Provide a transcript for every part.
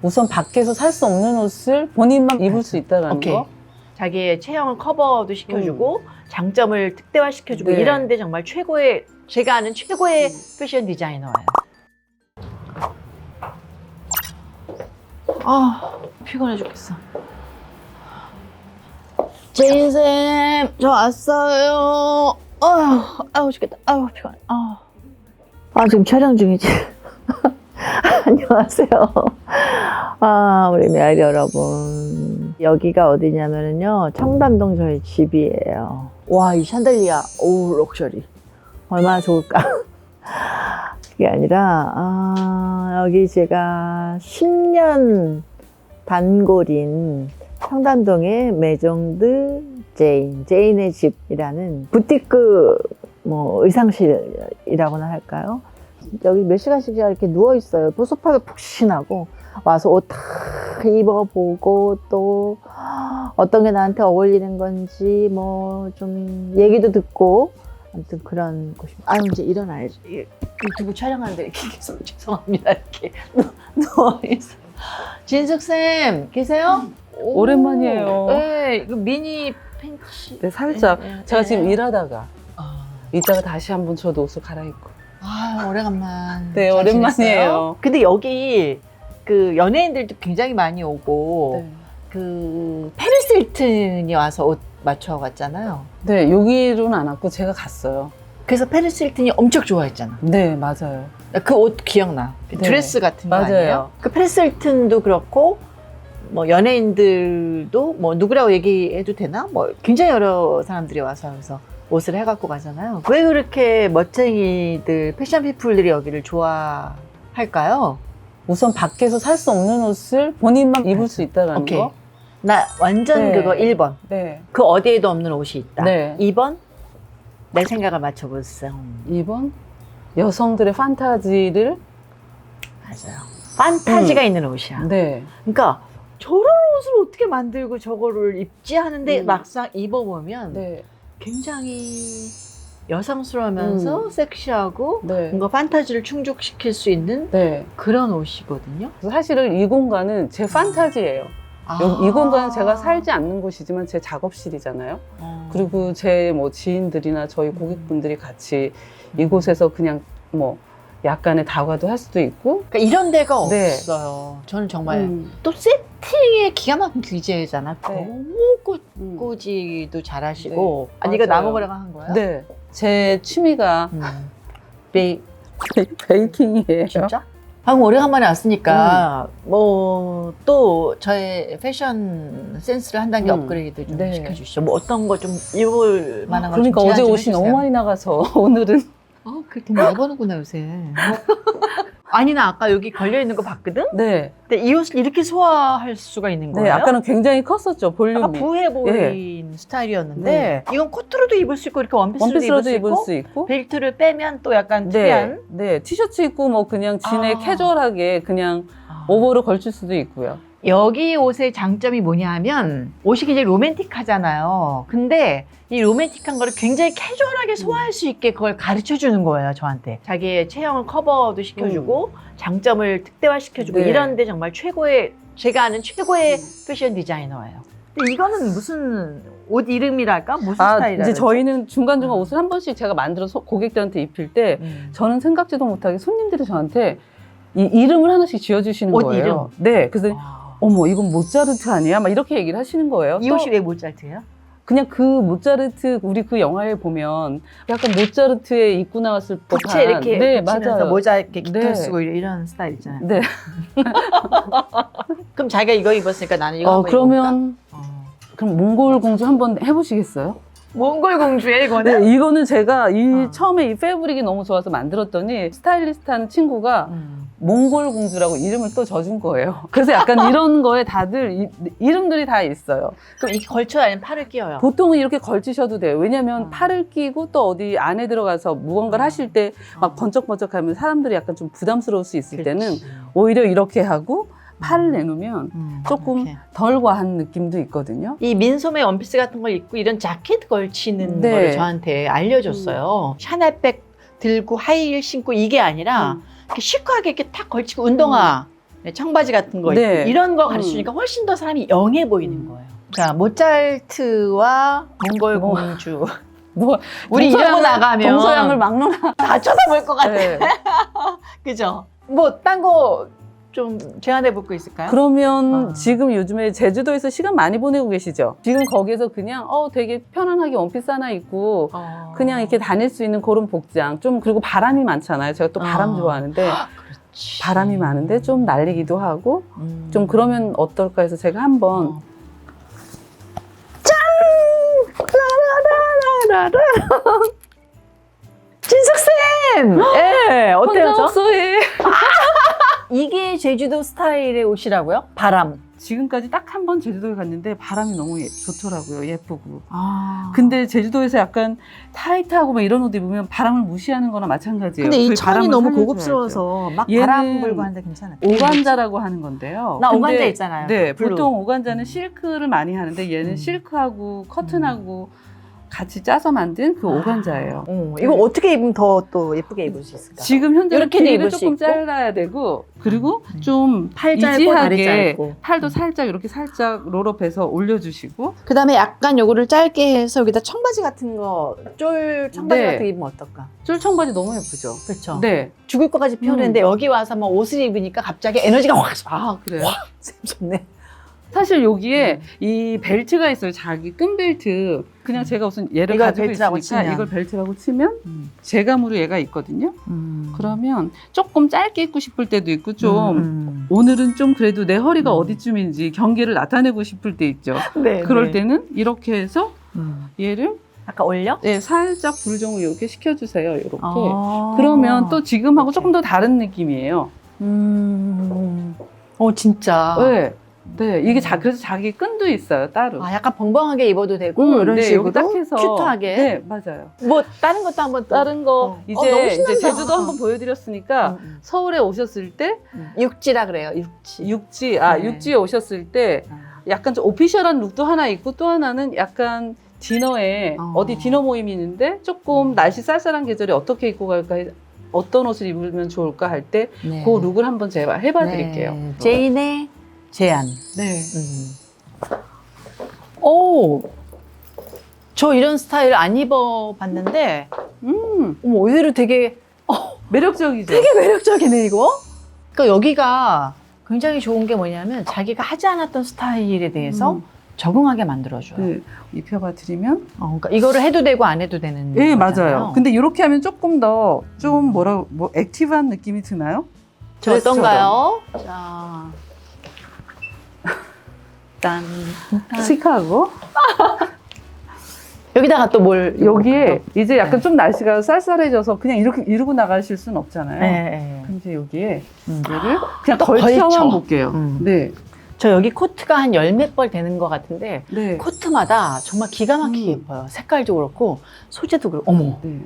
우선 밖에서 살 수 없는 옷을 본인만 입을 수 있다는 오케이. 거. 자기의 체형을 커버도 시켜주고 장점을 특대화시켜주고 네. 이런데 정말 최고의 제가 아는 최고의 패션 디자이너예요. 아 피곤해 죽겠어. 제인 쌤, 저 왔어요. 아유, 아유 죽겠다. 아유 피곤해. 아, 아 지금 촬영 중이지. 안녕하세요. 아, 우리 메아리 여러분. 여기가 어디냐면요. 청담동 저희 집이에요. 와, 이 샹들리아. 오, 럭셔리. 얼마나 좋을까. 그게 아니라, 아, 여기 제가 10년 단골인 청담동의 메종드 제인, 제인의 집이라는 부티크 뭐 의상실이라고나 할까요? 여기 몇 시간씩 이렇게 누워 있어요. 또 소파에 푹신하고 와서 옷 다 입어보고 또 어떤 게 나한테 어울리는 건지 뭐 좀 얘기도 듣고 아무튼 그런 곳입니다. 아유 이제 일어나야지. 이- 유튜브 촬영하는데 이렇게 계속 죄송합니다. 이렇게 누- 누워 있어. 진숙 쌤 계세요? 오, 오랜만이에요. 네, 이거 미니 팬츠. 네, 살짝. 네, 네, 제가 네. 지금 일하다가 아. 이따가 다시 한번 저도 옷을 갈아입고. 아, 오래간만. 네, 잘 오랜만이에요. 지냈어요? 근데 여기 그 연예인들도 굉장히 많이 오고 네. 그 페리스 힐튼이 와서 옷 맞춰 갔잖아요. 네, 여기로는 안 왔고 제가 갔어요. 그래서 페리스 힐튼이 엄청 좋아했잖아. 네, 맞아요. 그 옷 기억나. 그 네. 드레스 같은 거 맞아요. 아니에요? 그 페리스 힐튼도 그렇고 뭐 연예인들도 뭐 누구라고 얘기해도 되나? 뭐 굉장히 여러 사람들이 와서 그래서 옷을 해갖고 가잖아요. 왜 그렇게 멋쟁이들 패션 피플들이 여기를 좋아할까요? 우선 밖에서 살 수 없는 옷을 본인만 입을 수 있다는 오케이. 거. 나 완전 네. 그거 1번. 네. 그 어디에도 없는 옷이 있다. 네. 2번 내 생각을 맞춰보세요. 2번 여성들의 판타지를 맞아요. 판타지가 음. 있는 옷이야. 네. 그러니까 저런 옷을 어떻게 만들고 저거를 입지 하는데 음. 막상 입어보면 네. 굉장히 여성스러우면서 섹시하고 네. 뭔가 판타지를 충족시킬 수 있는 네. 그런 옷이거든요. 사실은 이 공간은 제 판타지예요. 여기 이 공간은 제가 살지 않는 곳이지만 제 작업실이잖아요. 어. 그리고 제 뭐 지인들이나 저희 고객분들이 같이 이곳에서 그냥 뭐 약간의 다과도 할 수도 있고. 그러니까 이런 데가 네. 없어요. 저는 정말 음, 또 세팅에 기가 막힌 귀재잖아. 네. 너무 꽃 음. 꼬지도 잘하시고. 네, 아니 이거 맞아요. 나무거랑 한 거야? 네. 제 취미가 음. 베이 베이킹이에요. 진짜? 방금 오래간만에 왔으니까 뭐또 저의 패션 센스를 한 단계 음. 업그레이드 좀 네. 시켜주시죠. 뭐 어떤 거 좀 입을 만한 거 그러니까 좀 어제 옷이 해주세요. 너무 많이 나가서 오늘은 아, 그돈 많이 버는구나 요새. 아니 나 아까 여기 걸려 있는 거 봤거든. 네. 근데 이 옷을 이렇게 소화할 수가 있는 거예요? 네, 아까는 굉장히 컸었죠 볼륨이. 약간 부해 보인 스타일이었는데 네. 이건 코트로도 입을 수 있고 이렇게 원피스로도, 원피스로도 입을 수 있고. 벨트를 빼면 또 약간 네, 특이한 네, 티셔츠 입고 뭐 그냥 진에 아. 캐주얼하게 그냥 아. 오버를 걸칠 수도 있고요. 여기 옷의 장점이 뭐냐면 옷이 굉장히 로맨틱하잖아요. 근데 이 로맨틱한 거를 굉장히 캐주얼하게 소화할 수 있게 그걸 가르쳐 주는 거예요, 저한테. 자기의 체형을 커버도 시켜주고 장점을 특대화 시켜주고 네. 이런데 정말 최고의 제가 아는 최고의 패션 디자이너예요. 근데 이거는 무슨 옷 이름이랄까? 무슨 아, 스타일이랄까? 이제 저희는 중간중간 음. 옷을 한 번씩 제가 만들어서 고객들한테 입힐 때 음. 저는 생각지도 못하게 손님들이 저한테 이 이름을 하나씩 지어주시는 옷 거예요. 네, 그래서 아. 어머 이건 모차르트 아니야? 막 이렇게 얘기를 하시는 거예요. 이또 옷이 왜 모짜르트예요? 그냥 그 모차르트 우리 그 영화에 보면 약간 모차르트에 입고 나왔을 법한 부채 이렇게 네 붙이면서 맞아요. 모자 이렇게 깃털 네. 쓰고 이런 스타일 있잖아요. 네. 그럼 자기가 이거 입었으니까 나는 이거 어 한번 입어볼까? 그러면 어. 그럼 몽골 공주 한번 해보시겠어요? 몽골 공주의 이거는? 네, 이거는 제가 이 어. 처음에 이 패브릭이 너무 좋아서 만들었더니 스타일리스트 하는 친구가 음. 몽골 공주라고 이름을 또 져준 거예요. 그래서 약간 이런 거에 다들 이, 이름들이 다 있어요. 그럼 이렇게 걸쳐야 아니면 팔을 끼워요? 보통은 이렇게 걸치셔도 돼요. 왜냐면 어. 팔을 끼고 또 어디 안에 들어가서 무언가를 어. 하실 때막 어. 번쩍번쩍하면 사람들이 약간 좀 부담스러울 수 있을 때는. 오히려 이렇게 하고 팔을 내놓으면 음, 조금 이렇게. 덜 과한 느낌도 있거든요. 이 민소매 원피스 같은 걸 입고 이런 자켓 걸치는 네. 걸 저한테 알려줬어요. 샤넬백 들고 하이힐 신고 이게 아니라 음. 이렇게 시크하게 이렇게 탁 걸치고 운동화 네, 청바지 같은 거 네. 입고 이런 거 가르치니까 훨씬 더 사람이 영해 보이는 음. 거예요. 자, 모차르트와 몽골 뭐. 공주. 뭐 우리 이러고 나가면 동서양을 막론하. 다 쳐다볼 것 같아. 네. 그죠? 뭐 딴 거 좀 제안해 볼 거 있을까요? 그러면 아. 지금 요즘에 제주도에서 시간 많이 보내고 계시죠? 지금 거기에서 그냥 어 되게 편안하게 원피스 하나 입고 어. 그냥 이렇게 다닐 수 있는 그런 복장 좀 그리고 바람이 많잖아요. 제가 또 바람 아. 좋아하는데 그렇지. 바람이 많은데 좀 날리기도 하고 음. 좀 그러면 어떨까 해서 제가 한번 어. 짠! 라라라라라. 진숙쌤! 예, 어때요, 저? 혼자서의 이게 제주도 스타일의 옷이라고요? 바람. 지금까지 딱 한 번 제주도에 갔는데 바람이 너무 예- 좋더라고요. 예쁘고. 아. 근데 제주도에서 약간 타이트하고 막 이런 옷 입으면 바람을 무시하는 거나 마찬가지예요. 근데 이 저희 천이 바람을 너무 살려줘야죠. 고급스러워서 막 얘는 바람 불고 하는데 괜찮아요. 오간자라고 하는 건데요. 나 근데 오간자 있잖아요. 네, 블루. 보통 오간자는 실크를 많이 하는데 얘는 음. 실크하고 커튼하고 같이 짜서 만든 그 오간자예요. 어, 이거 어떻게 입으면 더 또 예쁘게 입을 수 있을까? 지금 현재 이렇게도 길이를 입을 수 조금 있고. 잘라야 되고 그리고 음. 좀 팔 짧고 다리 이지하게 짧고. 팔도 살짝 이렇게 살짝 롤업해서 올려주시고 그다음에 약간 요거를 짧게 해서 여기다 청바지 같은 거, 쫄 청바지 네. 같은 거 입으면 어떨까? 쫄 청바지 너무 예쁘죠. 그렇죠. 네. 죽을 것까지 피우는데 여기 와서 막 옷을 입으니까 갑자기 에너지가 확 아 그래요. 쌤 좋네. 사실 음. 여기에 이 벨트가 있어요. 자기 끈 벨트. 그냥 제가 우선 얘를 이걸 가지고 벨트라고 있으니까 치면. 이걸 벨트라고 치면 제감으로 얘가 있거든요. 음. 그러면 조금 짧게 입고 싶을 때도 있고 좀 음. 오늘은 좀 그래도 내 허리가 음. 어디쯤인지 경계를 나타내고 싶을 때 있죠. 네, 그럴 네. 때는 이렇게 해서 음. 얘를 아까 올려? 네, 살짝 불정을 이렇게 시켜주세요. 이렇게. 아. 그러면 또 지금하고 이렇게. 조금 더 다른 느낌이에요. 음. 어 진짜. 네. 네, 이게 자, 그래서 자기 끈도 있어요, 따로. 아 약간 벙벙하게 입어도 되고 음, 이런 네, 식으로 여기 딱 해서. 큐트하게. 네, 맞아요. 뭐 다른 것도 한번 또. 다른 거 어. 이제, 어, 너무 이제 신난다. 제주도 한번 보여드렸으니까 음, 음. 서울에 오셨을 때 음. 육지라 그래요. 육지. 육지 아 네. 육지에 오셨을 때 아. 약간 좀 오피셜한 룩도 하나 있고 또 하나는 약간 디너에 어. 어. 디 디너 모임이 있는데 조금 날씨 쌀쌀한 계절에 어떻게 입고 갈까 해- 어떤 옷을 입으면 좋을까 할 때 그 네. 룩을 한번 제가 해봐 드릴게요. 네. 제인의 제안. 네. 음. 오, 저 이런 스타일 안 입어봤는데, 음 어머, 의외로 되게, 매력적이죠. 되게 매력적이네, 이거? 그러니까 여기가 굉장히 좋은 게 뭐냐면, 자기가 하지 않았던 스타일에 대해서 음. 적응하게 만들어줘요. 네, 입혀봐 드리면 어, 그러니까 이거를 해도 되고 안 해도 되는. 예 거잖아요. 맞아요. 근데 이렇게 하면 조금 더 좀 뭐라 뭐 액티브한 느낌이 드나요? 저. 어떤가요? 자. 딴. 시크하고 여기다가 또 뭘. 여기에 이제 약간 네. 좀 날씨가 쌀쌀해져서 그냥 이렇게 이러고 나가실 수는 없잖아요. 네, 네. 그럼 이제 여기에 음. 얘를 그냥 또 걸쳐만 걸쳐. 볼게요. 음. 네, 저 여기 코트가 한 열몇 벌 되는 것 같은데, 네, 코트마다 정말 기가 막히게 음. 예뻐요. 색깔도 그렇고 소재도 그렇고. 어머. 네.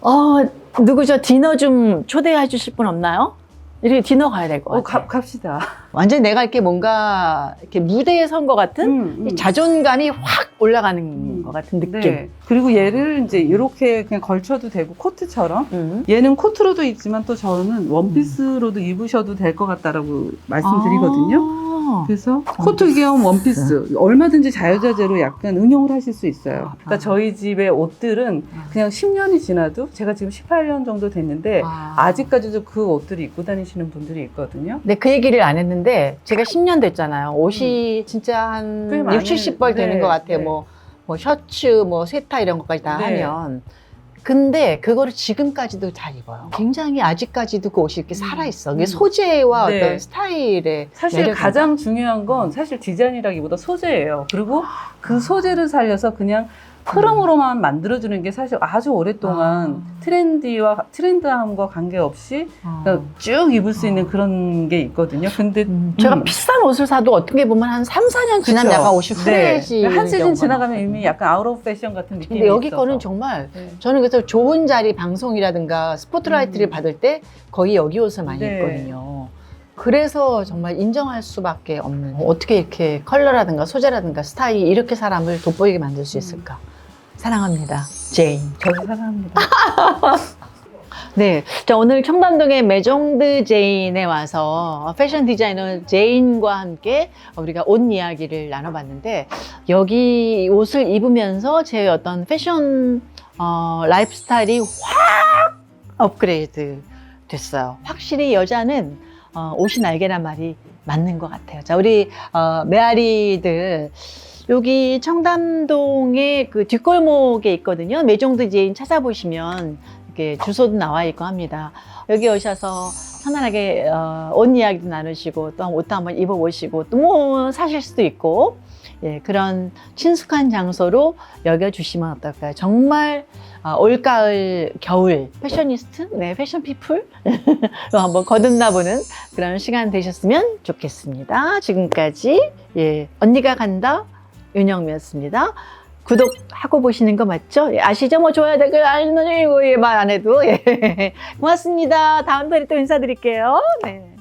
어, 누구 저 디너 좀 초대해 주실 분 없나요? 이렇게 디너 가야 될것 같아요. 어, 가, 갑시다. 완전 내가 이렇게 뭔가 이렇게 무대에 선 것 같은 음, 이 음. 자존감이 확 올라가는 음. 것 같은 느낌. 네. 그리고 얘를 이제 이렇게 그냥 걸쳐도 되고 코트처럼 음. 얘는 코트로도 입지만 또 저는 원피스로도 입으셔도 될 것 같다라고 말씀드리거든요. 아. 그래서 코트 겸 원피스 얼마든지 자유자재로 약간 응용을 하실 수 있어요. 그러니까 아. 저희 집의 옷들은 아. 그냥 10년이 지나도 제가 지금 18년 정도 됐는데 아. 아직까지도 그 옷들을 입고 다니시는 분들이 있거든요. 네, 그 얘기를 안 했는데 제가 10년 됐잖아요. 옷이 진짜 한 음. 꽤 많이 6, 70벌 되는 네, 것 같아요. 네. 뭐, 뭐 셔츠, 뭐 세타 이런 것까지 다 네. 하면. 근데 그거를 지금까지도 잘 입어요. 굉장히 아직까지도 그 옷이 이렇게 음. 살아있어. 그게 음. 소재와 네. 어떤 스타일의 사실 매력이 가장 중요한 건 사실 디자인이라기보다 소재예요. 그리고 그 소재를 살려서 그냥 흐름으로만 만들어주는 게 사실 아주 오랫동안 아. 트렌디와 트렌드함과 관계없이 어. 그러니까 쭉 입을 수 있는 그런 게 있거든요. 근데 음, 제가 음. 비싼 옷을 사도 어떻게 보면 한 3, 4년 지나면 그쵸? 약간 옷이 네. 후레지. 한 시즌 지나가면 이미 약간 아웃 오브 패션 같은 느낌이 근데 여기 있어서. 거는 정말 네. 저는 그래서 좋은 자리 방송이라든가 스포트라이트를 음. 받을 때 거의 여기 옷을 많이 네. 입거든요. 그래서 정말 인정할 수밖에 없는 어떻게 이렇게 컬러라든가 소재라든가 스타일이 이렇게 사람을 돋보이게 만들 수 있을까? 사랑합니다. 제인. 저도 사랑합니다. 네. 자, 오늘 청담동의 메종드 제인에 와서 패션 디자이너 제인과 함께 우리가 옷 이야기를 나눠봤는데, 여기 옷을 입으면서 제 어떤 패션, 어, 라이프 스타일이 확 업그레이드 됐어요. 확실히 여자는 어, 옷이 날개란 말이 맞는 것 같아요. 자, 우리 어, 메아리들 여기 청담동의 그 뒷골목에 있거든요. 메종드 제인 찾아보시면 이렇게 주소도 나와 있고 합니다. 여기 오셔서 편안하게 어, 옷 이야기도 나누시고 또 옷도 한번 입어보시고 또 뭐 사실 수도 있고 예, 그런 친숙한 장소로 여겨주시면 어떨까요? 정말 어, 올가을 겨울 패셔니스트, 네 패션 피플 로 한번 거듭나보는 그런 시간 되셨으면 좋겠습니다. 지금까지 예 언니가 간다 윤영미였습니다. 구독하고 보시는 거 맞죠? 예, 아시죠? 뭐 좋아요 댓글 이거 예, 말안 해도 예. 고맙습니다. 다음 편에 또 인사드릴게요. 네.